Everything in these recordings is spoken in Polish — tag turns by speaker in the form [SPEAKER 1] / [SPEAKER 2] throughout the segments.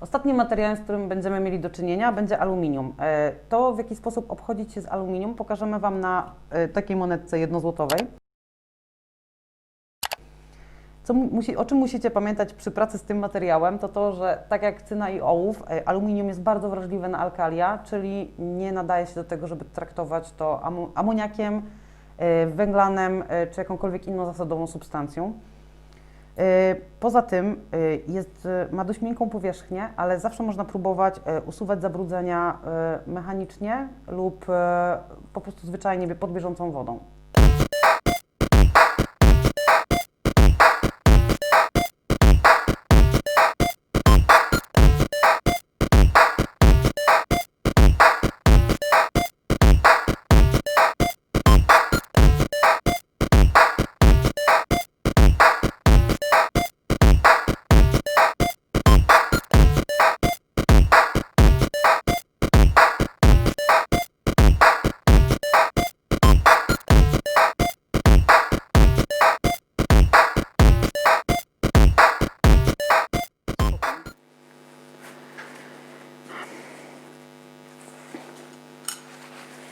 [SPEAKER 1] ostatnim materiałem, z którym będziemy mieli do czynienia, będzie aluminium. E, To, w jaki sposób obchodzić się z aluminium, pokażemy Wam na e, takiej monetce jednozłotowej. Co mu- musi, o czym musicie pamiętać przy pracy z tym materiałem, to to, że tak jak cyna i ołów, e, aluminium jest bardzo wrażliwe na alkalia, czyli nie nadaje się do tego, żeby traktować to amoniakiem, węglanem czy jakąkolwiek inną zasadową substancją. E, Poza tym e, jest, e, ma dość miękką powierzchnię, ale zawsze można próbować usuwać zabrudzenia mechanicznie lub po prostu zwyczajnie pod bieżącą wodą.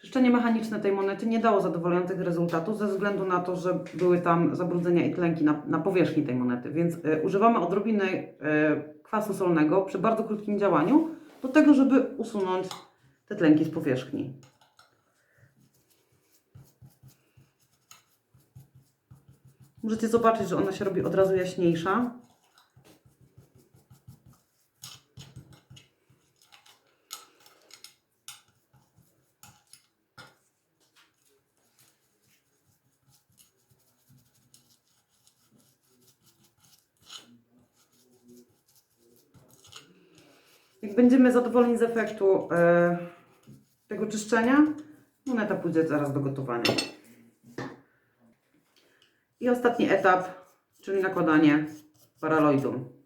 [SPEAKER 1] Czyszczenie mechaniczne tej monety nie dało zadowalających rezultatów ze względu na to, że były tam zabrudzenia i tlenki na, na powierzchni tej monety, więc e, używamy odrobiny e, kwasu solnego przy bardzo krótkim działaniu do tego, żeby usunąć te tlenki z powierzchni. Możecie zobaczyć, że ona się robi od razu jaśniejsza. Jak będziemy zadowoleni z efektu e, tego czyszczenia, moneta pójdzie zaraz do gotowania. I ostatni etap, czyli nakładanie paraloidu.